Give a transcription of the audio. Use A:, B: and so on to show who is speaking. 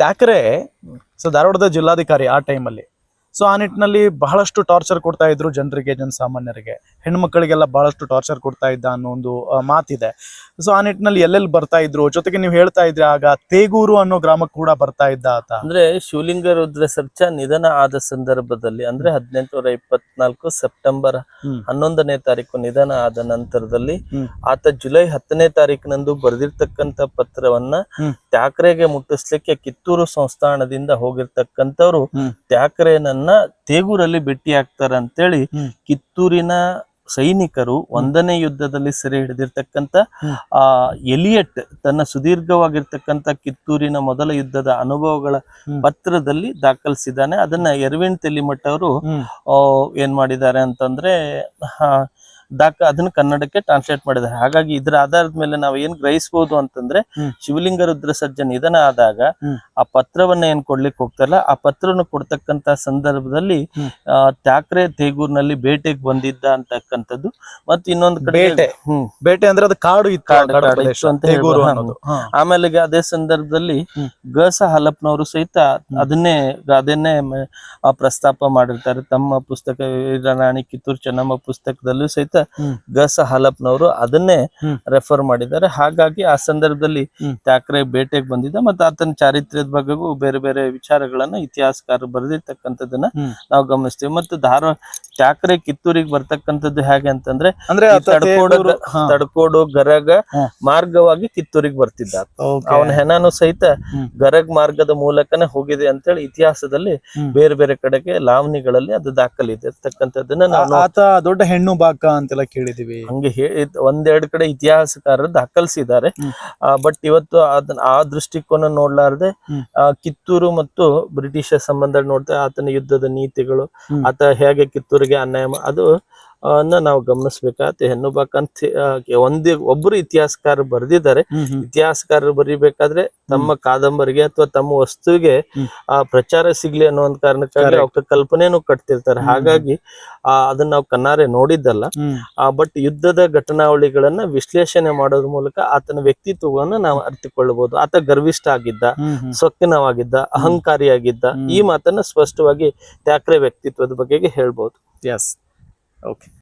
A: Thackeray so ಧಾರವಾಡದ ಜಿಲ್ಲಾಧಿಕಾರಿ ಆ ಟೈಮಲ್ಲಿ ಸೊ ಆ ನಿಟ್ಟಿನಲ್ಲಿ ಬಹಳಷ್ಟು ಟಾರ್ಚರ್ ಕೊಡ್ತಾ ಇದ್ರು ಜನರಿಗೆ ಜನಸಾಮಾನ್ಯರಿಗೆ ಹೆಣ್ಮಕ್ಳಿಗೆಲ್ಲ ಬಹಳಷ್ಟು ಟಾರ್ಚರ್ ಕೊಡ್ತಾ ಇದ್ದ ಅನ್ನೋ ಒಂದು ಮಾತಿದೆ ಸೊ ಆ ನಿಟ್ಟಿನಲ್ಲಿ ಎಲ್ಲೆಲ್ಲಿ ಬರ್ತಾ ಇದ್ರು ಜೊತೆಗೆ ನೀವು ಹೇಳ್ತಾ ಇದ್ರಿ ಆಗ ತೇಗೂರು ಅನ್ನೋ ಗ್ರಾಮಕ್ಕೆ ಕೂಡ ಬರ್ತಾ ಇದ್ದ ಆತ
B: ಅಂದ್ರೆ ಶಿವಲಿಂಗ ರುದ್ರ ಸರ್ಚ ನಿಧನ ಆದ ಸಂದರ್ಭದಲ್ಲಿ ಅಂದ್ರೆ ಹದಿನೆಂಟುನೂರ ಇಪ್ಪತ್ನಾಲ್ಕು ಸೆಪ್ಟೆಂಬರ್. ಹನ್ನೊಂದನೇ ತಾರೀಕು ನಿಧನ ಆದ ನಂತರದಲ್ಲಿ ಆತ ಜುಲೈ ಹತ್ತನೇ ತಾರೀಕಿನಂದು ಬರೆದಿರ್ತಕ್ಕಂತ ಪತ್ರವನ್ನ. ತ್ಯಾಕ್ರೆಗೆ ಮುಟ್ಟಿಸ್ಲಿಕ್ಕೆ ಕಿತ್ತೂರು ಸಂಸ್ಥಾನದಿಂದ ಹೋಗಿರ್ತಕ್ಕಂಥವ್ರು
A: ಹ್ಮ್.
B: ತ್ಯಾಕ್ರೆನನ್ನ ತೇಗೂರಲ್ಲಿ ಭೇಟಿ ಆಗ್ತಾರ ಅಂತೇಳಿ. ಕಿತ್ತೂರಿನ ಸೈನಿಕರು ಒಂದನೇ ಯುದ್ಧದಲ್ಲಿ ಸೆರೆ ಹಿಡಿದಿರ್ತಕ್ಕಂಥ ಆ ಎಲಿಯಟ್ ತನ್ನ ಸುದೀರ್ಘವಾಗಿರ್ತಕ್ಕಂಥ ಕಿತ್ತೂರಿನ ಮೊದಲ ಯುದ್ಧದ ಅನುಭವಗಳ ಪತ್ರದಲ್ಲಿ ದಾಖಲಿಸಿದ್ದಾನೆ. ಅದನ್ನ ಎರ್ವಿನ್ ತೆಲಿಮಠ ಅವರು. ಏನ್ ಮಾಡಿದ್ದಾರೆ ಅಂತಂದ್ರೆ ದಾಖ ಅದನ್ನ ಕನ್ನಡಕ್ಕೆ ಟ್ರಾನ್ಸ್ಲೇಟ್ ಮಾಡಿದ್ದಾರೆ. ಹಾಗಾಗಿ ಇದರ ಆಧಾರದ ಮೇಲೆ ನಾವು ಏನ್ ಗ್ರಹಿಸಬಹುದು ಅಂತಂದ್ರೆ ಶಿವಲಿಂಗ ರುದ್ರ ಸರ್ಜ ನಿಧನ ಆದಾಗ ಆ ಪತ್ರವನ್ನ ಏನ್ ಕೊಡ್ಲಿಕ್ಕೆ ಹೋಗ್ತಾರಲ್ಲ ಆ ಪತ್ರವನ್ನು ಕೊಡ್ತಕ್ಕಂತ ಸಂದರ್ಭದಲ್ಲಿ ತ್ಯಾಕ್ರೆ ತೇಗೂರ್ನಲ್ಲಿ ಬೇಟೆಗೆ ಬಂದಿದ್ದ ಅಂತಕ್ಕಂಥದ್ದು. ಮತ್ತೆ ಇನ್ನೊಂದು ಕಡೆ
A: ಬೇಟೆ.
B: ಹ್ಮ್.
A: ಬೇಟೆ ಅಂದ್ರೆ ಅದು ಕಾಡು ಇತ್ತು.
B: ಆಮೇಲೆ ಅದೇ ಸಂದರ್ಭದಲ್ಲಿ ಗಸ ಹಲಪ್ನವರು ಸಹಿತ ಅದನ್ನೇ ಅದನ್ನೇ ಪ್ರಸ್ತಾಪ ಮಾಡಿರ್ತಾರೆ. ತಮ್ಮ ಪುಸ್ತಕ ವೀರರಾಣಿ ಕಿತ್ತೂರು ಚೆನ್ನಮ್ಮ ಪುಸ್ತಕದಲ್ಲೂ ಸಹಿತ. ಗಸ ಹಲಪ್ನವರು ಅದನ್ನೇ ರೆಫರ್ ಮಾಡಿದ್ದಾರೆ. ಹಾಗಾಗಿ ಆ ಸಂದರ್ಭದಲ್ಲಿ ಠಾಕ್ರೆ ಬೇಟೆಗೆ ಬಂದಿದ್ದ ಮತ್ತೆ ಆತನ ಚಾರಿತ್ರ್ಯದ ಬಗ್ಗೆಗೂ ಬೇರೆ ಬೇರೆ ವಿಚಾರಗಳನ್ನ ಇತಿಹಾಸಕಾರರು ಬರೆದಿರ್ತಕ್ಕಂಥದ್ದನ್ನ. ನಾವು ಗಮನಿಸ್ತೀವಿ. ಮತ್ತು ಧಾರವಾಡ ಠಾಕ್ರೆ ಕಿತ್ತೂರಿಗೆ ಬರ್ತಕ್ಕಂಥದ್ದು ಹೇಗೆ ಅಂತಂದ್ರೆ
A: ಅಂದ್ರೆ
B: ತಡ್ಕೋಡು ತಡ್ಕೋಡು ಗರಗ ಮಾರ್ಗವಾಗಿ ಕಿತ್ತೂರಿಗೆ ಬರ್ತಿದ್ದ. ಅವನ ಹೆಣನು ಸಹಿತ. ಗರಗ್ ಮಾರ್ಗದ ಮೂಲಕನೇ ಹೋಗಿದೆ ಅಂತೇಳಿ ಇತಿಹಾಸದಲ್ಲಿ ಬೇರೆ ಬೇರೆ ಕಡೆಗೆ ಲಾವಣಿಗಳಲ್ಲಿ ಅದು ದಾಖಲಿದೆ. ಇರ್ತಕ್ಕಂಥದ್ದನ್ನ ನಾವು
A: ಆತ ದೊಡ್ಡ ಹೆಣ್ಣು ಬಾಕ ಅಂತೆಲ್ಲ ಕೇಳಿದೀವಿ.
B: ಹಂಗೆ ಒಂದೆರಡು ಕಡೆ ಇತಿಹಾಸಕಾರರು ದಾಖಲಿಸಿದ್ದಾರೆ. ಬಟ್ ಇವತ್ತು ಅದನ್ನ ಆ ದೃಷ್ಟಿಕೋನ ನೋಡ್ಲಾರ್ದೆ ಆ, ಕಿತ್ತೂರು ಮತ್ತು ಬ್ರಿಟಿಷ್ ಸಂಬಂಧ ನೋಡ್ತಾ ಆತನ ಯುದ್ಧದ ನೀತಿಗಳು ಆತ ಹೇಗೆ ಕಿತ್ತೂರಿಗೆ ಅನ್ಯಾಯ ಅದು ಆ, ನ ನಾವು ಗಮನಿಸ್ಬೇಕಾಗತ್ತೆ. ಹೆಣ್ಣು ಬಾಕಂತ ಒಂದೇ ಒಬ್ಬರು ಇತಿಹಾಸಕಾರರು ಬರೆದಿದ್ದಾರೆ. ಇತಿಹಾಸಕಾರರು ಬರಿಬೇಕಾದ್ರೆ ತಮ್ಮ ಕಾದಂಬರಿಗೆ ಅಥವಾ ತಮ್ಮ ವಸ್ತುವಿಗೆ ಆ ಪ್ರಚಾರ ಸಿಗ್ಲಿ ಅನ್ನೋ ಒಂದು ಕಾರಣಕ್ಕಾಗಿ ಅವ್ರ ಕಲ್ಪನೆನೂ ಕಟ್ತಿರ್ತಾರೆ. ಹಾಗಾಗಿ ಆ ಅದನ್ನ ನಾವು ಕನ್ನಾರೆ ನೋಡಿದ್ದಲ್ಲ. ಆ ಬಟ್ ಯುದ್ಧದ ಘಟನಾವಳಿಗಳನ್ನ ವಿಶ್ಲೇಷಣೆ ಮಾಡೋದ್ರ ಮೂಲಕ ಆತನ ವ್ಯಕ್ತಿತ್ವವನ್ನು ನಾವು ಅರ್ಥಿಕೊಳ್ಳಬಹುದು ಆತ ಗರ್ವಿಷ್ಠ ಆಗಿದ್ದ. ಸೊಕ್ಕಿನವಾಗಿದ್ದ ಅಹಂಕಾರಿಯಾಗಿದ್ದ ಈ ಮಾತನ್ನ ಸ್ಪಷ್ಟವಾಗಿ ತ್ಯಾಕ್ರೆ ವ್ಯಕ್ತಿತ್ವದ ಬಗ್ಗೆ ಹೇಳ್ಬಹುದು
A: ಎಸ್ Okay.